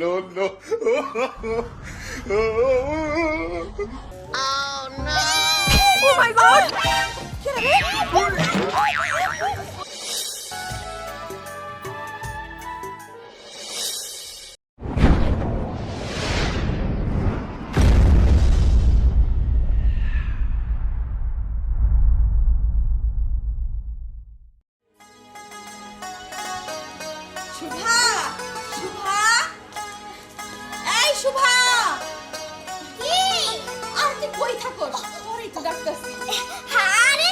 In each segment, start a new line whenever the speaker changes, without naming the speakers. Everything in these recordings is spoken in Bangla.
no, no.
oh no! Oh
my
god! Get away! Oh, তোরই তো ডাকতাছি।
আরে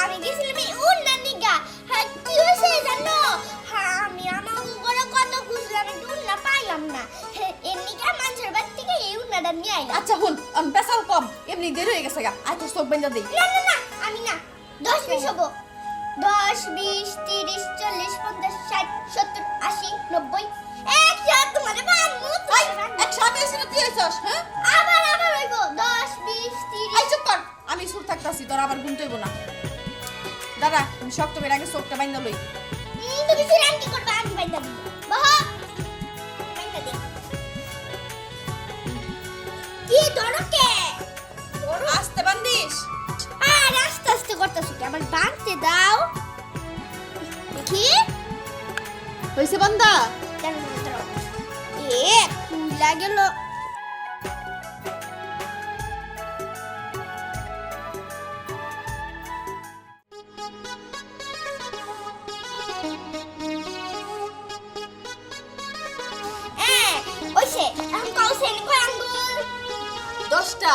আমি গেছিলাম এই উন্নার নিগা। হ্যাঁ কি হয়েছে জানো? হ্যাঁ আমি আমার উপরে কত খুঁজলাম একটু উন্না পাইলাম না। নিগা মানুষের বাড়ি থেকে এই উন্নাটা নিয়ে আইলাম।
আচ্ছা হুন আমি পেশাল কম এমনি দেরি হয়ে গেছে গা। তো চোখ বেঁধে দিই
না না না আমি না দশ বিশ হব। দশ বিশ তিরিশ
শক্ত বের আগে চোখটা বাইন্দা লই।
তুমি সিরান কি করবা আমি বাইন্দা দিব। বহ। দি। কি ধরো কে ধরো।
আস্তে বান্দিস
আর আস্তে আস্তে করতেছো কি? আমার বাঁধতে দাও। দেখি।
হইছে বান্দা।
দাঁড়াও। এ খুলা গেল।
দশটা।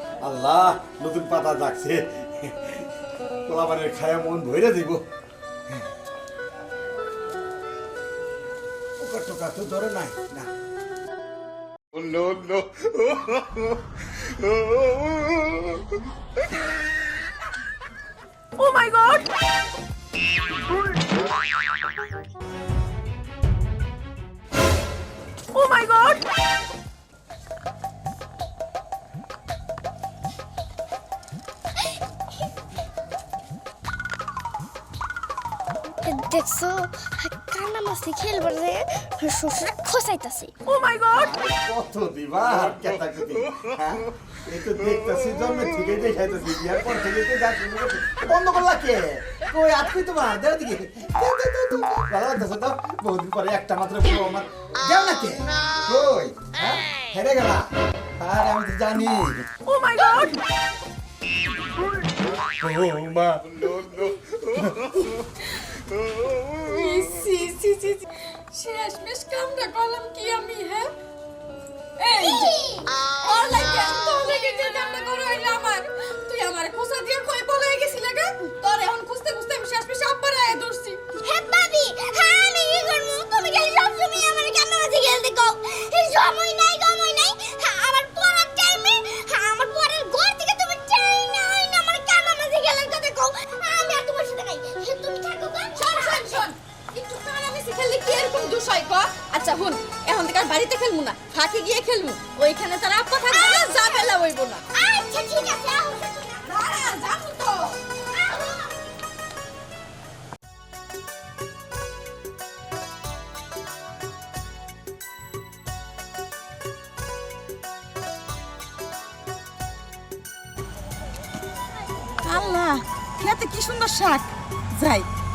আল্লাহ নতুন পাতা ডাকছে কলাবারের খায়া মন ভরে দিব। টোকা তো ধরে নাই না।
No, no.
God oh my God
দেখছ? কানা মাসি খেলবার যে শ্বশুরা খসাইতাছে।
ও মাই গড
কত দিবা আর কেতা কুতি হ্যাঁ? এই তো দেখতাছি জন্মের থেকে দেখাইতেছি বিয়ার পর থেকে তো যা বন্ধ করলা কে? কই আজকে তোমার দেও দিকে। ভালো লাগতেছে তো? বহুদিন পরে একটা মাত্র বউ আমার। দেও না কে? কই? হ্যাঁ? হেরে গেলা। আর আমি তো জানি।
Oh my God
No, no.
সি সি সি সি। শেষ মেশ কামটা করলাম কি আমি হ্যাঁ? এই লাগে যে কামটা তুই আমার খোসা দিয়ে কই বলে গেছিস লাগা তোর এখন খুঁজতে খুঁজতে আমি শেষ মেশ আব্বার আয় ধরছি।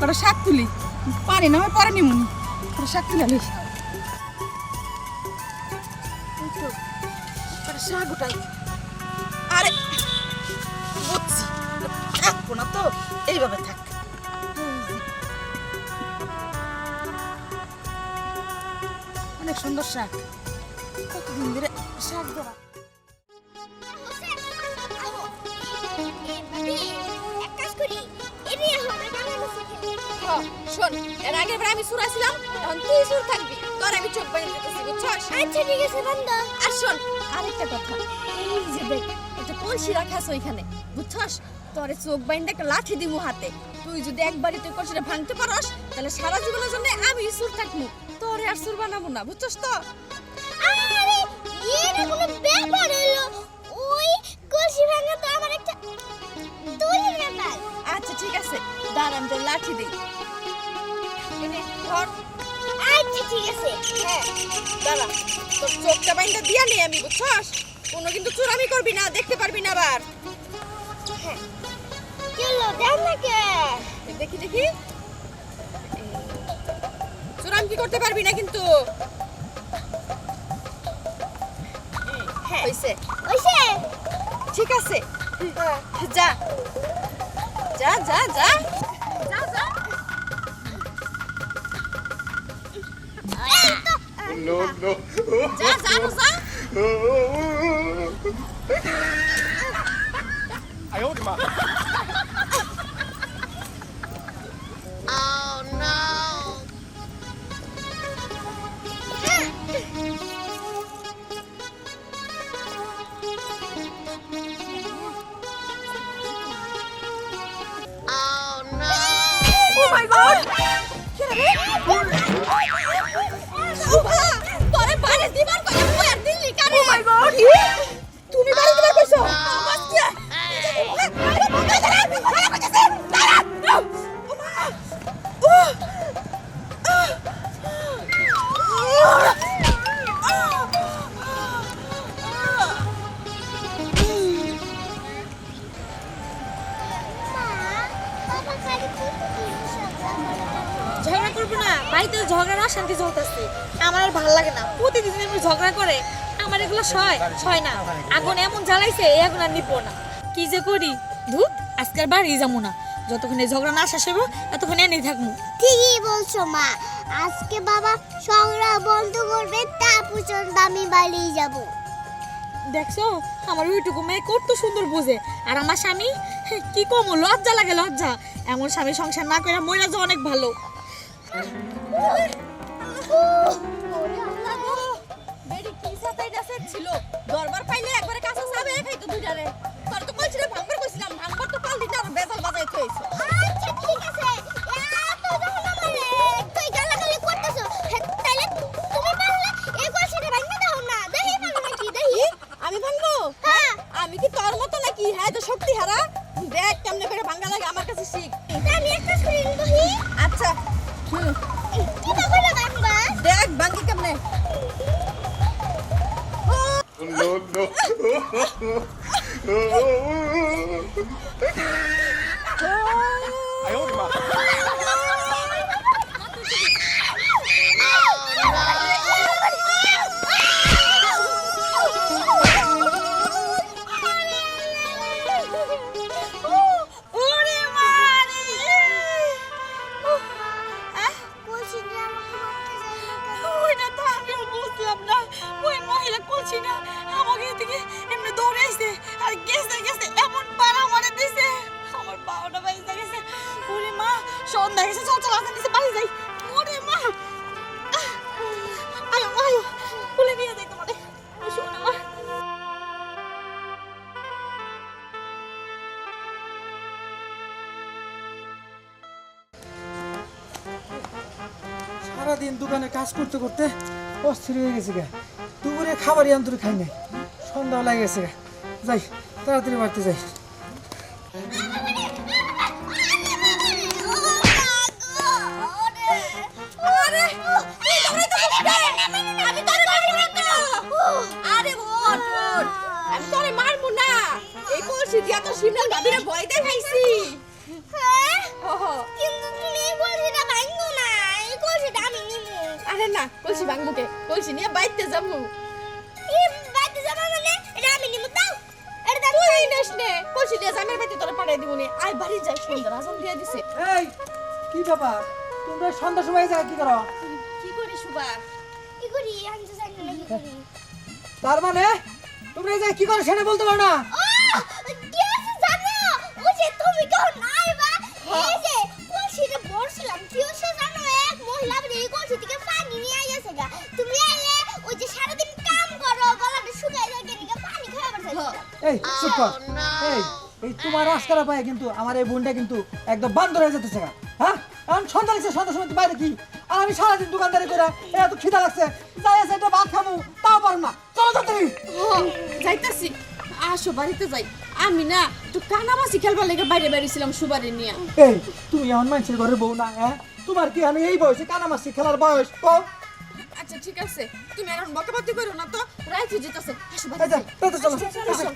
তোরা শাক তুলি। পারি না হয় পরে নিমুনি তোরা শাক তুলে শাক আরে থাকব না তো, এইভাবে থাক। অনেক সুন্দর শাক। কতদিন ধরে শাক ধরা। শোন এর আগের বার আমি সুরাছিলাম এখন তুই সুর থাকবি। তোর আমি চোখ বাইরে দিতেছি বুঝছস?
আচ্ছা ঠিক আছে বন্ধ।
আর শোন আরেকটা কথা। এই যে দেখ একটা কলসি রাখা আছে ওইখানে বুঝছস? তোরে চোখ বাইন্দে একটা লাঠি দিব হাতে। তুই যদি একবারই তুই কলসিটা ভাঙতে পারস তাহলে সারা জীবনের জন্য আমি সুর থাকব। তোরে আর সুর বানাবো না বুঝছস তো?
আরে এটা কোনো ব্যাপার হলো? ওই কলসি ভাঙা তো আমার একটা দূরের ব্যাপার।
আচ্ছা ঠিক আছে। দাঁড়া আমি তোর লাঠি দিই। ধর
আচ্ছা ঠিক আছে।
হ্যাঁ দাঁড়া। তোর চোখটা বাইন্দা দিয়া নেই আমি বুঝছস? কোনো কিন্তু চুরামি করবি না দেখতে পারবি না আবার।
কি হলো দেখ না কে।
দেখি দেখি। চুরাম কি করতে পারবি না কিন্তু? হ্যাঁ হইছে।
ওইসে
ঠিক আছে। যা যা। যা যা যা।
no, no.
जा जानु छ आयो दिमा Oh no. Oh no. Oh my god. Get it. Delhi কানে এগুলো সয় সয় না। আগুন এমন জ্বালাইছে এই আগুন আর নিবো না। কি যে করি? ধুত আজকের বাড়ি যাব না। যতক্ষণ ঝগড়া না শেষ হইব ততক্ষণ এনেই থাকব।
ঠিকই বলছো মা। আজকে বাবা সংগ্রাম বন্ধ করবে তা পর্যন্ত আমি বাড়ি যাব।
দেখছ আমার ওইটুকু মেয়ে কত সুন্দর বুঝে। আর আমার স্বামী কি কম লজ্জা লাগে লজ্জা। এমন স্বামী সংসার না করে মহিলা যে অনেক ভালো।
ছিল। দরবার পাইলে একবারে কাছে যাবে খাইতো দুইটারে। তোর তো কইছিল ভাঙবার কইছিলাম ভাঙবার তো পাল দিতে আর বেজাল বাজাই থইছো
আচ্ছা ঠিক আছে।
আমি ভাঙবো?
হ্যাঁ।
আমি কি তোর মতো নাকি? হ্যাঁ তো শক্তি হারা। দেখ কেমনে করে ভাঙা লাগে আমার কাছে শিখ।
আমি একটা স্ক্রিন দেখি।
আচ্ছা। হুম,
কি
দেখ ভাঙি কেমনে?
No, no.
সারাদিন দোকানে কাজ করতে করতে অস্থির হয়ে গেছে গা দুপুরে খাবারই অন্তরে খাই নাই সন্ধ্যা লাগে গেছে গা। যাই তাড়াতাড়ি বাড়তে যাই
আরে এই শিমলার ভাবিরে ভয় দেখাইছি
হ্যাঁ?
কলসি ভাঙবো কে কলসি নিয়ে বাইতে যাব।
এই বাইতে যাব মানে? এটা আমি নিবো দাও এটা
তুই নেস নে। কলসি দিয়ে জামের বাইতে তোরে পাঠাই দিব নে। আয় বাড়ি যাই সুন্দর আসাম দিয়ে দিছে।
এই কি ব্যাপার? তোমরা সন্ধ্যার সময় এই জায়গায় কি করো?
কি করি সুবা
কি করি? আমি তো জানি না কি করি।
তার মানে তোমরা এই জায়গায় কি করো সেটা বলতে পারো না?
ও কি আছে জানো? ও যে তুমি কেউ নাই বা? এই যে কলসিটা বলছিলাম কি হচ্ছে জানো এক মহিলা বলে এই কলসি থেকে পানি নিয়ে আইয়াছে গা তুমি আইলে ওই যে সারাদিন কাম করো গলাটা শুকাই যায় কেন পানি খাওয়া পারছে
এই চুপ কর। এই এই তোমার আজকারা পায় কিন্তু আমার এই বোনটা কিন্তু একদম বান্দর হয়ে যেতেছে। হ্যাঁ? এখন সন্ধ্যা লাগছে সন্ধ্যার সময় বাইরে কি? আর আমি সারাদিন দোকানদারি করে এত খিদা লাগছে। যাই আছে একটা ভাত খাব তাও পারো না। চলো তো তুমি
যাইতাছি। আসো বাড়িতে যাই। আমি না একটু কানামাছি খেলবার লেগে বাইরে বেরিয়েছিলাম সুবারে নিয়ে।
এই তুমি এমন মানুষের ঘরে বউ না হ্যাঁ? তোমার কি আমি এই বয়সে কানামাসি খেলার বয়স? তো
আচ্ছা ঠিক আছে। তুমি এখন বকাবকি করো না তো? রাইতে যেতেছে আসো বাড়িতে যাই।
তাড়াতাড়ি চলো,